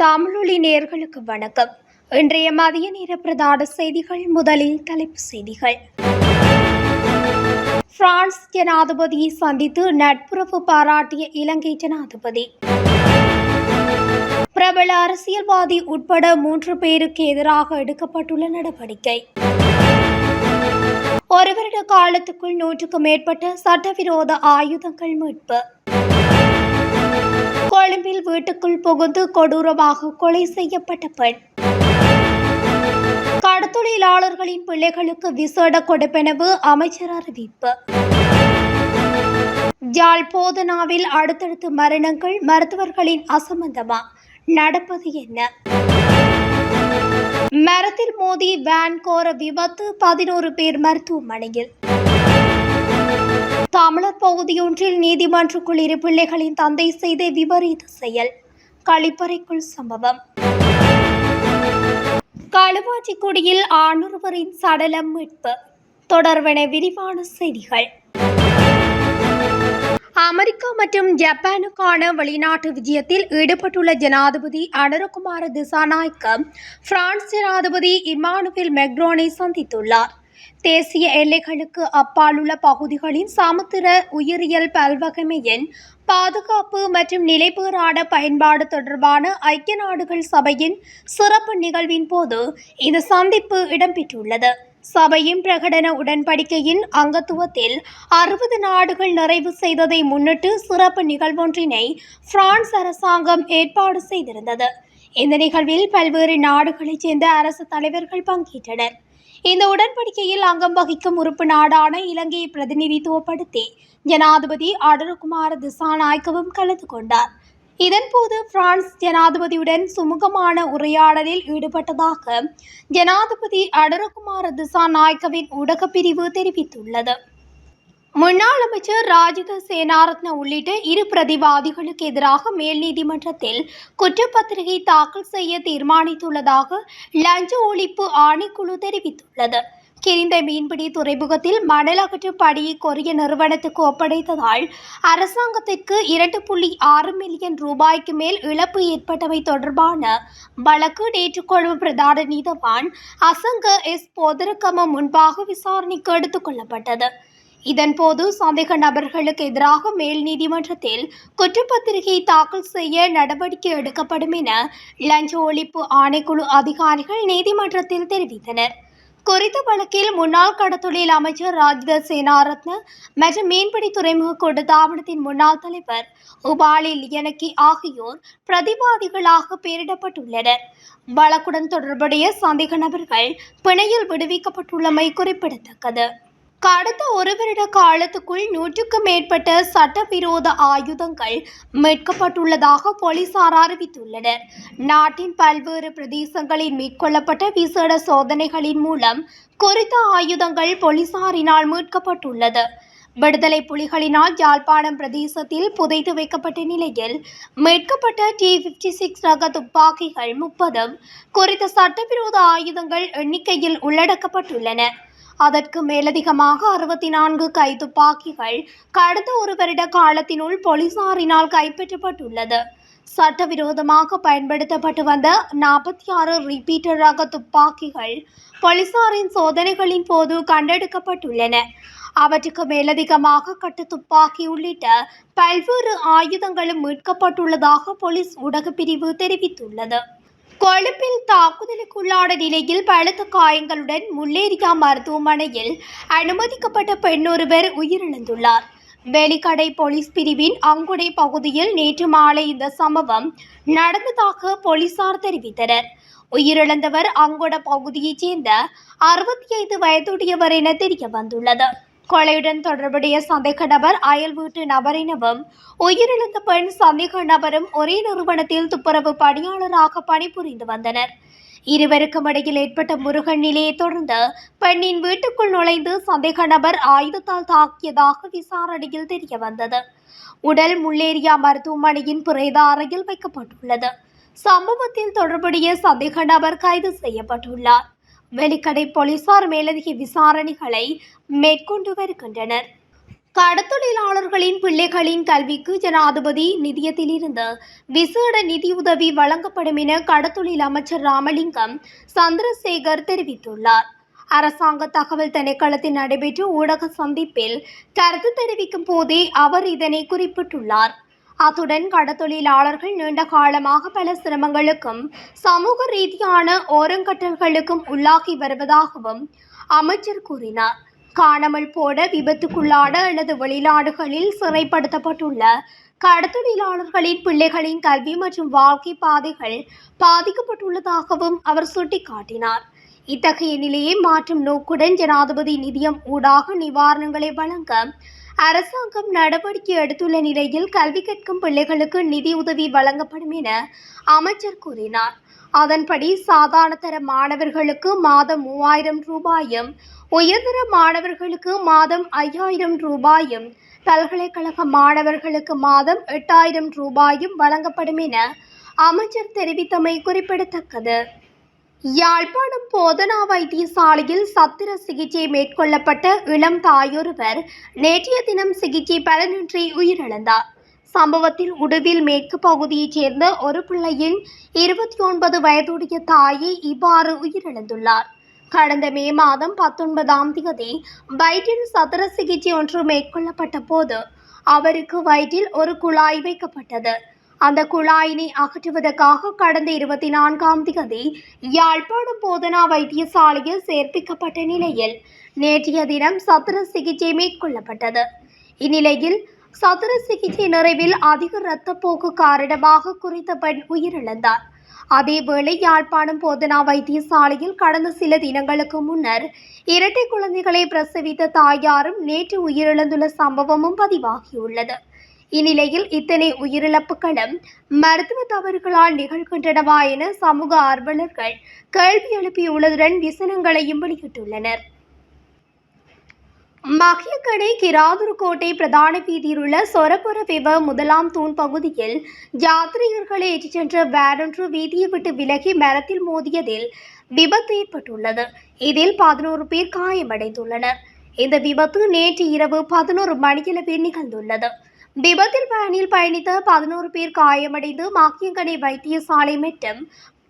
தமிழொலி நேர்களுக்கு வணக்கம். இன்றைய மதிய நேர பிரதான செய்திகள் முதலில் தலைப்பு செய்திகள். பிரான்ஸ் ஜனாதிபதியை சந்தித்து நட்புறவு பாராட்டிய இலங்கை ஜனாதிபதி. பிரபல அரசியல்வாதி உட்பட மூன்று பேருக்கு எதிராக எடுக்கப்பட்டுள்ள நடவடிக்கை. ஒரு வருட காலத்துக்குள் நூற்றுக்கும் மேற்பட்ட சட்டவிரோத ஆயுதங்கள் மீட்பு. கொழும்பில் வீட்டுக்குள் புகுந்து கொடூரமாக கொலை செய்யப்பட்ட பெண். கடத்தொழிலாளர்களின் பிள்ளைகளுக்கு விசேட கொடுப்பெனவு அமைச்சர் அறிவிப்பு. யாழ் போதனாவில் அடுத்தடுத்து மரணங்கள் மருத்துவர்களின் அசம்பந்தமா? நடப்பது என்ன? மரத்தில் மோதி வேன் கோர விபத்து பதினோரு பேர் மருத்துவமனையில். தமிழர் பகுதியொன்றில் நீதிமன்றக்குள் இரு பிள்ளைகளின் தந்தை செய்த விபரீத செயல். கழிப்பறைக்குள் சம்பவம். களுவாச்சிக்குடியில் ஆணொருவரின் சடலம் மீட்பு. தொடர்பென விரிவான செய்திகள். அமெரிக்கா மற்றும் ஜப்பானுக்கான வெளிநாட்டு விஜயத்தில் ஈடுபட்டுள்ள ஜனாதிபதி அனுரகுமார திசாநாயக்க பிரான்ஸ் ஜனாதிபதி இமானுவேல் மெக்ரோனை சந்தித்துள்ளார். தேசிய எல்லைகளுக்கு அப்பாலுள்ள பகுதிகளின் சமுத்திர உயிரியல் பல்வகைமையின் பாதுகாப்பு மற்றும் நிலைபேறான பயன்பாடு தொடர்பான ஐக்கிய நாடுகள் சபையின் சிறப்பு நிகழ்வின் போது இந்த சந்திப்பு இடம்பெற்றுள்ளது. சபையின் பிரகடன உடன்படிக்கையின் அங்கத்துவத்தில் அறுபது நாடுகள் நிறைவு செய்ததை முன்னிட்டு சிறப்பு நிகழ்வொன்றினை பிரான்ஸ் அரசாங்கம் ஏற்பாடு செய்திருந்தது. இந்த நிகழ்வில் பல்வேறு நாடுகளைச் சேர்ந்த அரசு தலைவர்கள் பங்கேற்றனர். இந்த உடன்படிக்கையில் அங்கம் வகிக்கும் உறுப்பு நாடான இலங்கையை பிரதிநிதித்துவப்படுத்தி ஜனாதிபதி அடருகுமார திசாநாயக்கவும் கலந்து கொண்டார். இதன்போது பிரான்ஸ் ஜனாதிபதியுடன் சுமூகமான உரையாடலில் ஈடுபட்டதாக ஜனாதிபதி அடருகுமார திசாநாயக்கவின் ஊடகப்பிரிவு தெரிவித்துள்ளது. முன்னாள் அமைச்சர் ராஜித சேனாரத்ன உள்ளிட்ட இரு பிரதிவாதிகளுக்கு எதிராக மேல் நீதிமன்றத்தில் குற்றப்பத்திரிகை தாக்கல் செய்ய தீர்மானித்துள்ளதாக லஞ்ச ஒழிப்பு ஆணைக்குழு தெரிவித்துள்ளது. கிரிந்த மீன்பிடி துறைமுகத்தில் மணல் அகற்றும் பணியை கொரிய நிறுவனத்துக்கு ஒப்படைத்ததால் அரசாங்கத்திற்கு இரண்டு புள்ளி ஆறு மில்லியன் ரூபாய்க்கு மேல் இழப்பு ஏற்பட்டவை தொடர்பான வழக்கு நேற்று கொழும்பு பிரதான நீதவான் அசங்க எஸ் போதரக்கம முன்பாக விசாரணைக்கு எடுத்துக் கொள்ளப்பட்டது. இதன்போது சந்தேக நபர்களுக்கு எதிராக மேல் நீதிமன்றத்தில் குற்றப்பத்திரிகை தாக்கல் செய்ய நடவடிக்கை எடுக்கப்படும் என லஞ்ச ஒழிப்பு ஆணைக்குழு அதிகாரிகள் நீதிமன்றத்தில் தெரிவித்தனர். குறித்த வழக்கில் முன்னாள் கடத்தொழில் அமைச்சர் ராஜித சேனாரத்ன மற்றும் மீன்பிடி துறைமுக கூட்டத்தாபனத்தின் முன்னாள் தலைவர் உபாலி லியனக்கி ஆகியோர் பிரதிவாதிகளாக பெயரிடப்பட்டுள்ளனர். வழக்குடன் தொடர்புடைய சந்தேக நபர்கள் பிணையில் விடுவிக்கப்பட்டுள்ளமை குறிப்பிடத்தக்கது. கடந்த ஒரு வருட காலத்துக்குள் நூற்றுக்கும் மேற்பட்ட சட்டவிரோத ஆயுதங்கள் மீட்கப்பட்டுள்ளதாக போலீசார் அறிவித்துள்ளனர். நாட்டின் பல்வேறு பிரதேசங்களில் மேற்கொள்ளப்பட்ட விசேட சோதனைகளின் மூலம் குறித்த ஆயுதங்கள் போலீசாரினால் மீட்கப்பட்டுள்ளது. விடுதலை புலிகளினால் யாழ்ப்பாணம் பிரதேசத்தில் புதைத்து வைக்கப்பட்ட நிலையில் மீட்கப்பட்ட டி பிப்டி சிக்ஸ் ரக துப்பாக்கிகள் முப்பதும் குறித்த சட்டவிரோத ஆயுதங்கள் எண்ணிக்கையில் உள்ளடக்கப்பட்டுள்ளன. அதற்கு மேலதிகமாக அறுபத்தி நான்கு கைத்துப்பாக்கிகள் கடந்த ஒரு வருட காலத்தினுள் போலீசாரினால் கைப்பற்றப்பட்டுள்ளது. சட்டவிரோதமாக பயன்படுத்தப்பட்டு வந்த நாற்பத்தி ஆறு ரிப்பீட்டர் ரக துப்பாக்கிகள் போலீசாரின் சோதனைகளின் போது கண்டெடுக்கப்பட்டுள்ளன. அவற்றுக்கு மேலதிகமாக கட்டு துப்பாக்கி உள்ளிட்ட பல்வேறு ஆயுதங்களும் மீட்கப்பட்டுள்ளதாக போலீஸ் ஊடகப் பிரிவு தெரிவித்துள்ளது. கொழுப்பில் தாக்குதலுக்குள்ளான நிலையில் பலத்த காயங்களுடன் முல்லேரியா மருத்துவமனையில் அனுமதிக்கப்பட்ட பெண்ணொருவர் உயிரிழந்துள்ளார். வெளிக்கடை போலீஸ் பிரிவின் அங்குடை பகுதியில் நேற்று மாலை இந்த சம்பவம் நடந்ததாக போலீசார் தெரிவித்தனர். உயிரிழந்தவர் அங்குட பகுதியைச் சேர்ந்த அறுபத்தி ஐந்து வயதுடையவர் என தெரிய வந்துள்ளது கொலையுடன் தொடர்புடைய சந்தேக நபர் அயல் வீட்டு நபர் எனவும் உயிரிழந்த பெண் சந்தேக நபரும் ஒரே நிறுவனத்தில் துப்புரவு பணியாளராக பணிபுரிந்து வந்தனர். இருவருக்கும் இடையில் ஏற்பட்ட முருகன் நிலையை தொடர்ந்து பெண்ணின் வீட்டுக்குள் நுழைந்து சந்தேக நபர் ஆயுதத்தால் தாக்கியதாக விசாரணையில் தெரிய வந்தது உடல் முள்ளேரியா மருத்துவமனையின் பிரேத அறையில் வைக்கப்பட்டுள்ளது. சம்பவத்தில் தொடர்புடைய சந்தேக நபர் கைது செய்யப்பட்டுள்ளார். வெலிக்கடை போலீசார் மேலதிக விசாரணைகளை மேற்கொண்டு வருகின்றனர் கடத்தொழிலாளர்களின் பிள்ளைகளின் கல்விக்கு ஜனாதிபதி நிதியத்திலிருந்து விசேட நிதியுதவி வழங்கப்படும் என கடத்தொழில் அமைச்சர் ராமலிங்கம் சந்திரசேகர் தெரிவித்துள்ளார். அரசாங்க தகவல் திணைக்களத்தில் நடைபெற்ற ஊடக சந்திப்பில் கருத்து தெரிவிக்கும் போதே அவர் இதனை குறிப்பிட்டுள்ளார். அத்துடன் கடத்தொழிலாளர்கள் நீண்ட காலமாக பல சிரமங்களுக்கும் சமூக ரீதியான ஓரங்கட்டல்களுக்கும் உள்ளாகி வருவதாகவும் அமைச்சர் கூறினார். காணாமல் போட விபத்துக்குள்ளான அல்லது வெளிநாடுகளில் சிறைப்படுத்தப்பட்டுள்ள கடத்தொழிலாளர்களின் பிள்ளைகளின் கல்வி மற்றும் வாழ்க்கை பாதைகள் பாதிக்கப்பட்டுள்ளதாகவும் அவர் சுட்டிக்காட்டினார். இத்தகைய நிலையை மாற்றும் நோக்குடன் ஜனாதிபதி நிதியம் ஊடாக நிவாரணங்களை வழங்க அரசாங்கம் நடவடிக்கை எடுத்துள்ள நிலையில் கல்வி கற்கும் பிள்ளைகளுக்கு நிதி உதவி வழங்கப்படும் என அமைச்சர் கூறினார். அதன்படி சாதாரண தர மாணவர்களுக்கு மாதம் மூவாயிரம் ரூபாயும் உயர்தர மாணவர்களுக்கு மாதம் ஐயாயிரம் ரூபாயும் பல்கலைக்கழக மாணவர்களுக்கு மாதம் எட்டாயிரம் ரூபாயும் வழங்கப்படும் என அமைச்சர் தெரிவித்தமை குறிப்பிடத்தக்கது. யாழ்ப்பாணம் போதனா வைத்தியசாலையில் சத்திர சிகிச்சை மேற்கொள்ளப்பட்ட இளம் தாயொருவர் நேற்றைய தினம் சிகிச்சை பலனின்றி உயிரிழந்தார். சம்பவத்தில் உடுவில் மேற்கு பகுதியைச் சேர்ந்த ஒரு பிள்ளையின் இருபத்தி ஒன்பது வயதுடைய தாயை இவ்வாறு உயிரிழந்துள்ளார். கடந்த மே மாதம் பத்தொன்பதாம் தேதி வயிற்றில் சத்திர சிகிச்சை ஒன்று மேற்கொள்ளப்பட்ட போது அவருக்கு வயிற்றில் ஒரு குழாய் வைக்கப்பட்டது. அந்த குழாயினை அகற்றுவதற்காக கடந்த இருபத்தி நான்காம் தேதி யாழ்ப்பாணம் போதனா வைத்தியசாலையில் சேர்ப்பிக்கப்பட்ட நிலையில் நேற்றைய தினம் சத்திர சிகிச்சை மேற்கொள்ளப்பட்டது. இந்நிலையில் சத்திர சிகிச்சை நிறைவில் அதிக இரத்தப்போக்கு காரணமாக குறித்த பெண் உயிரிழந்தார். அதேவேளை யாழ்ப்பாணம் போதனா வைத்தியசாலையில் கடந்த சில தினங்களுக்கு முன்னர் இரட்டை குழந்தைகளை பிரசவித்த தாயாரும் நேற்று உயிரிழந்துள்ள சம்பவமும் பதிவாகியுள்ளது. இந்நிலையில் இத்தனை உயிரிழப்புகளும் மருத்துவ தவறுகளால் நிகழ்கின்றனவா என சமூக ஆர்வலர்கள் கேள்வி எழுப்பியுள்ளதுடன் விசனங்களையும் வெளியிட்டுள்ளனர். மகியக்கடை கிராதூர்கோட்டை பிரதான வீதியில் உள்ள சொரபுர விவ முதலாம் தூண் பகுதியில் யாத்ரீகர்களை ஏற்றிச் சென்ற வேறொன்று வீதியை விட்டு விலகி மரத்தில் மோதியதில் விபத்து ஏற்பட்டுள்ளது. இதில் பதினோரு பேர் காயமடைந்துள்ளனர். இந்த விபத்து நேற்று இரவு பதினோரு மணியளவில் நிகழ்ந்துள்ளது. விபத்தில் பயணியில் பயணித்த பதினோரு பேர் காயமடைந்து மாக்கியங்கனை வைத்தியசாலை மற்றும்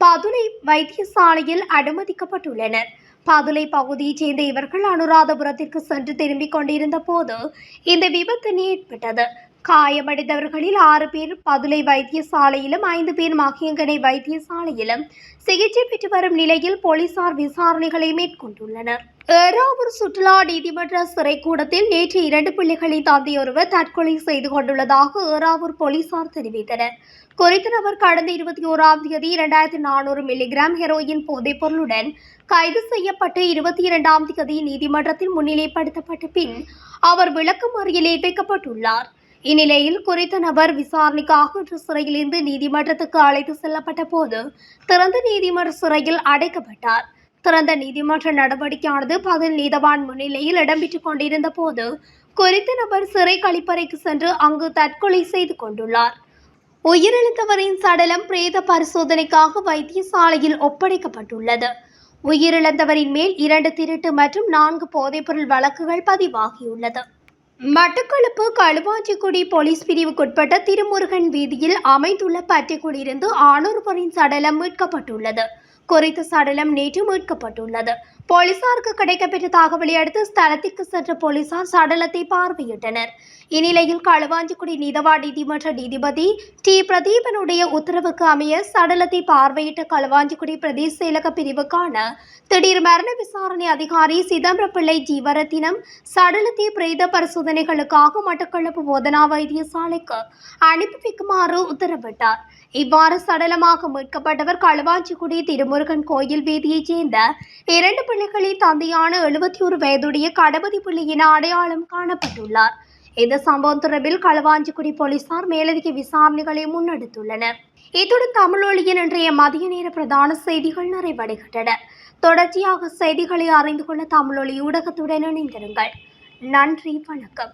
பதுளை வைத்தியசாலையில் அனுமதிக்கப்பட்டுள்ளனர். பதுளை பகுதியைச் சேர்ந்த இவர்கள் அனுராதபுரத்திற்கு சென்று திரும்பிக் கொண்டிருந்த போது இந்த விபத்து ஏற்பட்டது காயமடைந்தவர்களில் ஆறு பேர் பதுளை வைத்தியசாலையிலும் ஐந்து பேர் மகியங்கனை வைத்தியசாலையிலும் சிகிச்சை பெற்று வரும் நிலையில் போலீசார் விசாரணைகளை மேற்கொண்டுள்ளனர். ஏறாவூர் சுற்றுலா நீதிமன்ற சிறைக்கூடத்தில் நேற்று இரண்டு பிள்ளைகளை தந்தையொருவர் தற்கொலை செய்து கொண்டுள்ளதாக ஏறாவூர் போலீசார் தெரிவித்தனர். குறித்த நபர் கடந்த இருபத்தி ஓராம் தேதி இரண்டாயிரத்தி நானூறு மில்லிகிராம் ஹெரோயின் போதைப் பொருளுடன் கைது செய்யப்பட்டு இருபத்தி இரண்டாம் தேதி நீதிமன்றத்தில் முன்னிலைப்படுத்தப்பட்ட பின் அவர் விளக்கு மறியலில் வைக்கப்பட்டுள்ளார். இந்நிலையில் குறித்த நபர் விசாரணைக்காக சிறையிலிருந்து நீதிமன்றத்துக்கு அழைத்து செல்லப்பட்ட போது திறந்த நீதிமன்ற சிறையில் அடைக்கப்பட்டார். திறந்த நீதிமன்ற நடவடிக்கையானது பதில் நீதவான் முன்னிலையில் இடம்பெற்றுக் கொண்டிருந்த போது குறித்த நபர் சிறை கழிப்பறைக்கு சென்று அங்கு தற்கொலை செய்து கொண்டுள்ளார். உயிரிழந்தவரின் சடலம் பிரேத பரிசோதனைக்காக வைத்தியசாலையில் ஒப்படைக்கப்பட்டுள்ளது. உயிரிழந்தவரின் மேல் இரண்டு திருட்டு மற்றும் நான்கு போதைப்பொருள் வழக்குகள் பதிவாகியுள்ளது. மட்டக்களப்பு களுவாஞ்சிக்குடி போலீஸ் பிரிவுக்குட்பட்ட திருமுருகன் வீதியில் அமைந்துள்ள பட்டிக்குடியிருந்து ஆணொருவரின் சடலம் மீட்கப்பட்டுள்ளது. குறித்த சடலம் நேற்று மீட்கப்பட்டுள்ளது. போலீசாருக்கு கிடைக்கப்பெற்ற தகவலை அடுத்து ஸ்தலத்திற்கு சென்ற போலீசார் சடலத்தை பார்வையிட்டனர். இந்நிலையில் களுவாஞ்சிக்குடி நீதவா நீதிமன்ற நீதிபதி டி. பிரதீபனுடைய உத்தரவுக்கு அமைய சடலத்தை பார்வையிட்ட களுவாஞ்சிக்குடி பிரதேச செயலக பிரிவுக்கான திடீர் மரண விசாரணை அதிகாரி சிதம்பரப்பிள்ளை ஜீவரத்தினம் சடலத்தை பிரேத பரிசோதனைகளுக்காக மட்டக்களப்பு போதனா வைத்தியசாலைக்கு அனுப்பி வைக்குமாறு உத்தரவிட்டார். இவ்வாறு சடலமாக மீட்கப்பட்டவர் களுவாஞ்சிக்குடி திருமுருகன் கோயில் வீதியைச் சேர்ந்த இரண்டு பிள்ளைகளின் தந்தையான எழுபத்தி ஒரு வயதுடைய கடபதி பிள்ளையின் அடையாளம் காணப்பட்டுள்ளார். இந்த சம்பவம் தொடர்பில் களவாஞ்சிக்குடி போலீசார் மேலதிக விசாரணைகளை முன்னெடுத்துள்ளனர். இத்துடன் தமிழொழியின் இன்றைய மதிய நேர பிரதான செய்திகள் நிறைவடைகின்றன. தொடர்ச்சியாக செய்திகளை அறிந்து கொள்ள தமிழொலி ஊடகத்துடன் இணைந்திருங்கள். நன்றி வணக்கம்.